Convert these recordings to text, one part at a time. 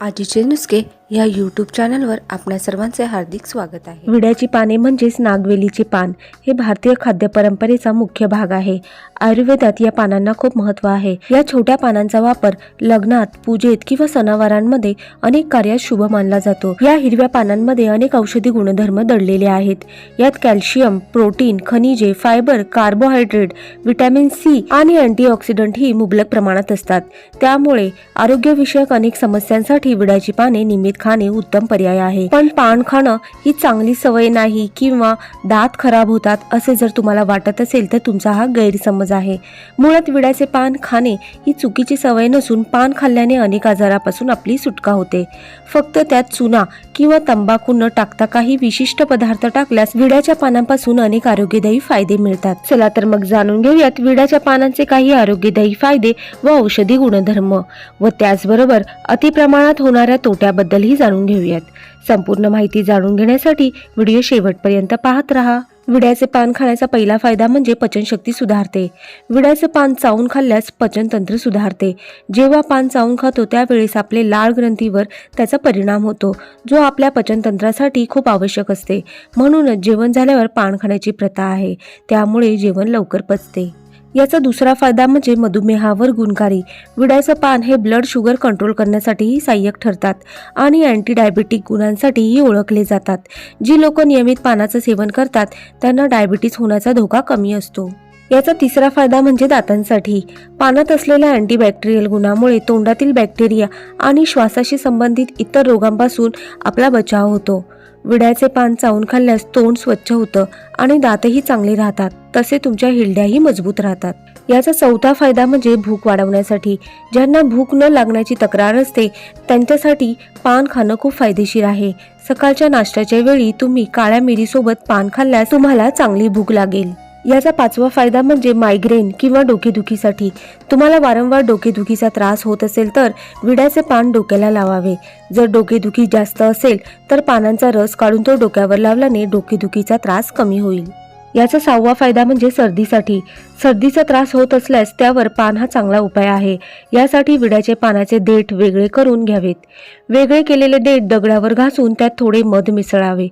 आजीचे नुसके या यूट्यूब चॅनलवर आपल्या सर्वांचे हार्दिक स्वागत आहे. विड्याची पाने म्हणजेच नागवेलीचे पान हे भारतीय खाद्य परंपरेचा मुख्य भाग आहे. आयुर्वेदात या पानांना खूप महत्त्व आहे. या छोट्या पानांचा वापर लग्नात पूजेत किंवा सणावारांमध्ये अनेक कार्यात शुभ मानला जातो. या हिरव्या पानांमध्ये अनेक औषधी गुणधर्म दडलेले आहेत. यात कॅल्शियम प्रोटीन खनिजे फायबर कार्बोहायड्रेट व्हिटॅमिन सी आणि अँटीऑक्सिडंट ही मुबलक प्रमाणात असतात. त्यामुळे आरोग्यविषयक अनेक समस्यांसाठी विड्याची पाने खाणे उत्तम पर्याय आहे. पण पान खाणं ही चांगली सवय नाही किंवा दात खराब होतात असे जर तुम्हाला वाटत असेल तर तुमचा हा गैरसमज आहे. मुळात विड्याचे पान खाणे ही चुकीची सवय नसून पान खाल्ल्याने अनेक आजारापासून आपली सुटका होते. फक्त त्यात चुना किंवा तंबाखू न टाकता काही विशिष्ट पदार्थ टाकल्यास विड्याच्या पानांपासून अनेक आरोग्यदायी फायदे मिळतात. चला तर मग जाणून घेऊयात विड्याच्या पानांचे काही आरोग्यदायी फायदे व औषधी गुणधर्म व त्याचबरोबर अतिप्रमाणात होणाऱ्या तोट्याबद्दल तोट्याबद्दलही जाणून घेऊयात. संपूर्ण माहिती जाणून घेण्यासाठी व्हिडिओ शेवटपर्यंत पाहत राहा. विड्याचे पान खाण्याचा पहिला फायदा म्हणजे पचनशक्ती सुधारते. विड्याचे पान चावून खाल्ल्यास पचनतंत्र सुधारते. जेव्हा पान चावून खातो त्यावेळेस आपले लाळ ग्रंथीवर त्याचा परिणाम होतो जो आपल्या पचनतंत्रासाठी खूप आवश्यक असते. म्हणूनच जेवण झाल्यावर पान खाण्याची प्रथा आहे. त्यामुळे जेवण लवकर पचते. याचा दुसरा फायदा म्हणजे मधुमेहावर गुणकारी. विड्याचं पान हे ब्लड शुगर कंट्रोल करण्यासाठीही सहाय्यक ठरतात आणि अँटी डायबेटिक गुणांसाठीही ओळखले जातात. जी लोक नियमित पानाचं सेवन करतात त्यांना डायबिटीस होण्याचा धोका कमी असतो. याचा तिसरा फायदा म्हणजे दातांसाठी. पानात असलेल्या अँटीबॅक्टेरियल गुणामुळे तोंडातील बॅक्टेरिया आणि श्वासाशी संबंधित इतर रोगांपासून आपला बचाव होतो. विड्याचे पान चावून खाल्ल्यास तोंड स्वच्छ होतं आणि दातही चांगले राहतात. तसे तुमच्या हिरड्याही मजबूत राहतात. याचा चौथा फायदा म्हणजे भूक वाढवण्यासाठी. ज्यांना भूक न लागण्याची तक्रार असते त्यांच्यासाठी पान खाणं खूप फायदेशीर आहे. सकाळच्या नाश्त्याच्या वेळी तुम्ही काळ्या मिरीसोबत पान खाल्ल्यास तुम्हाला चांगली भूक लागेल. याचा पाचवा फायदा म्हणजे मायग्रेन किंवा डोकेदुखीसाठी. तुम्हाला वारंवार डोकेदुखीचा त्रास होत असेल तर विड्याचे पान डोक्याला लावावे. जर डोकेदुखी जास्त असेल तर पानांचा रस काढून तो डोक्यावर लावल्याने डोकेदुखीचा त्रास कमी होईल. याचा सहावा फायदा म्हणजे सर्दीसाठी. सर्दीचा त्रास होत असल्यास त्यावर पान हा चांगला उपाय आहे. यासाठी विड्याचे पानाचे देठ वेगळे करून घ्यावेत. वेगळे केलेले देठ दगडावर घासून त्यात थोडे मध मिसळावे.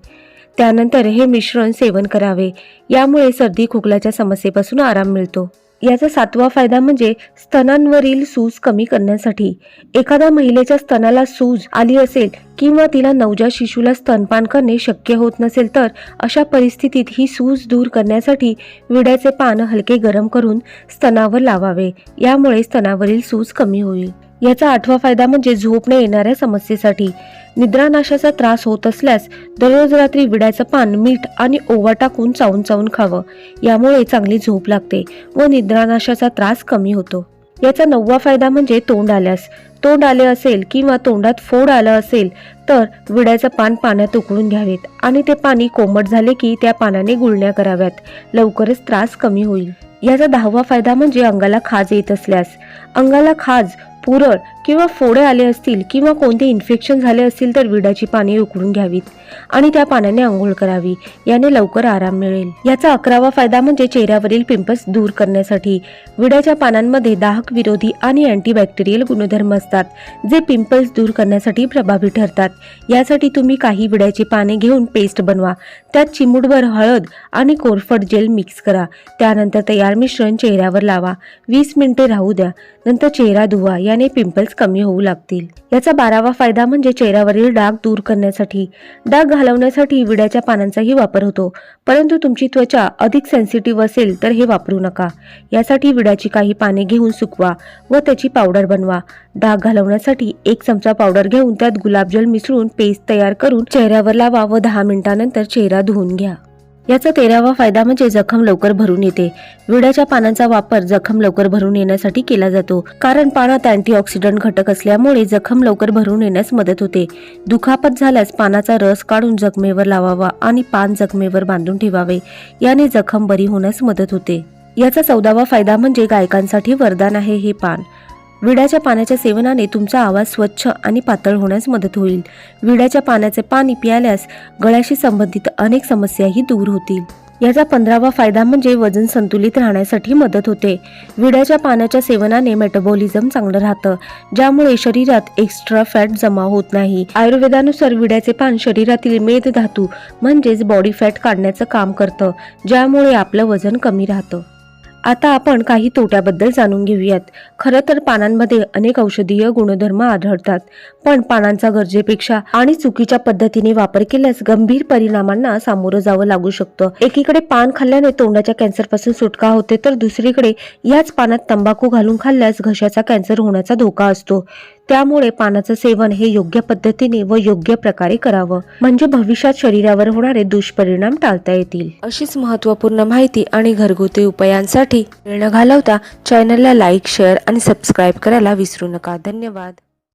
त्यानंतर हे मिश्रण सेवन करावे. यामुळे सर्दी खोकल्याच्या समस्येपासून आराम मिळतो. याचा सातवा फायदा म्हणजे स्तनांवरील सूज कमी करण्यासाठी. एखाद्या महिलेच्या स्तनाला सूज आली असेल किंवा तिला नवजात शिशूला स्तनपान करणे शक्य होत नसेल तर अशा परिस्थितीत ही सूज दूर करण्यासाठी विड्याचे पान हलके गरम करून स्तनावर लावावे. यामुळे स्तनावरील सूज कमी होईल. याचा आठवा फायदा म्हणजे झोप न येणाऱ्या समस्येसाठी. निद्रानाशाचा त्रास होत असल्यास दररोज रात्री विड्याचं पान मीठ आणि ओवा टाकून चावून चावून खावं. यामुळे चांगली झोप लागते व निद्रानाशाचा त्रास कमी होतो. याचा नववा फायदा म्हणजे तोंड आल्यास. तोंड आले असेल किंवा तोंडात फोड आलं असेल तर विड्याचं पान पाण्यात उकळून घ्यावेत आणि ते पाणी कोमट झाले की त्या पानाने गुळण्या कराव्यात. लवकरच त्रास कमी होईल. याचा दहावा फायदा म्हणजे अंगाला खाज येत असल्यास. अंगाला खाज पुरळ किंवा फोडे आले असतील किंवा कोणते इन्फेक्शन झाले असतील तर विड्याची पाने उकळून घ्यावीत आणि त्या पाण्याने आंघोळ करावी. याने लवकर आराम मिळेल. याचा अकरावा फायदा म्हणजे चेहऱ्यावरील पिंपल्स दूर करण्यासाठी. विड्याच्या पानांमध्ये दाहक विरोधी आणि अँटीबॅक्टेरियल गुणधर्म असतात जे पिंपल्स दूर करण्यासाठी प्रभावी ठरतात. यासाठी तुम्ही काही विड्याची पाने घेऊन पेस्ट बनवा. त्यात चिमूटभर हळद आणि कोरफड जेल मिक्स करा. त्यानंतर तयार मिश्रण चेहऱ्यावर लावा. वीस मिनिटे राहू द्या. नंतर चेहरा धुवा. याने पिंपल्स कमी होऊ लागतील. याचा बारावा फायदा म्हणजे चेहऱ्यावरील डाग दूर करण्यासाठी. डाग घालवण्यासाठी विड्याच्या पानांचाही वापर होतो. परंतु तुमची त्वचा अधिक सेन्सिटिव्ह असेल तर हे वापरू नका. यासाठी विड्याची काही पाने घेऊन सुकवा व त्याची पावडर बनवा. डाग घालवण्यासाठी एक चमचा पावडर घेऊन त्यात गुलाबजल मिसळून पेस्ट तयार करून चेहऱ्यावर लावा व दहा मिनिटानंतर चेहरा धुवून घ्या. याचा तेरावा फायदा म्हणजे जखम लवकर भरून येते. विड्याच्या पानांचा वापर जखम लवकर भरून येण्यासाठी केला जातो. कारण पानात अँटीऑक्सिडंट घटक असल्यामुळे जखम लवकर भरून येण्यास मदत होते. दुखापत झाल्यास पानाचा रस काढून जखमेवर लावावा आणि पान जखमेवर बांधून ठेवावे. याने जखम बरी होण्यास मदत होते. याचा चौदावा फायदा म्हणजे गायकांसाठी वरदान आहे हे पान. विड्याच्या पाण्याच्या सेवनाने तुमचा आवाज स्वच्छ आणि पातळ होण्यास मदत होईल. विड्याच्या पाण्याचे पाणी प्यायल्यास गळ्याशी संबंधित अनेक समस्याही दूर होतील. याचा पंधरावा फायदा म्हणजे वजन संतुलित राहण्यासाठी मदत होते. विड्याच्या पानाच्या सेवनाने मेटाबॉलिझम चांगलं राहतं ज्यामुळे शरीरात एक्स्ट्रा फॅट जमा होत नाही. आयुर्वेदानुसार विड्याचे पान शरीरातील मेद धातू म्हणजेच बॉडी फॅट काढण्याचं काम करतं ज्यामुळे आपलं वजन कमी राहतं. आता आपण काही तोट्याबद्दल जाणून घेऊयात. खरं तर पानांमध्ये अनेक औषधीय गुणधर्म आढळतात. पण पानांचा गरजेपेक्षा आणि चुकीच्या पद्धतीने वापर केल्यास गंभीर परिणामांना सामोरं जावं लागू शकतं. एकीकडे पान खाल्ल्याने तोंडाच्या कॅन्सरपासून सुटका होते तर दुसरीकडे याच पानात तंबाखू घालून खाल्ल्यास घशाचा कॅन्सर होण्याचा धोका असतो. त्यामुळे पानाचं सेवन हे योग्य पद्धतीने व योग्य प्रकारे करावं. म्हणजे भविष्यात शरीरावर होणारे दुष्परिणाम टाळता येतील. अशीच महत्त्वपूर्ण माहिती आणि घरगुती उपायांसाठी घालवता चॅनलला लाईक शेअर आणि सबस्क्राईब करायला विसरू नका. धन्यवाद.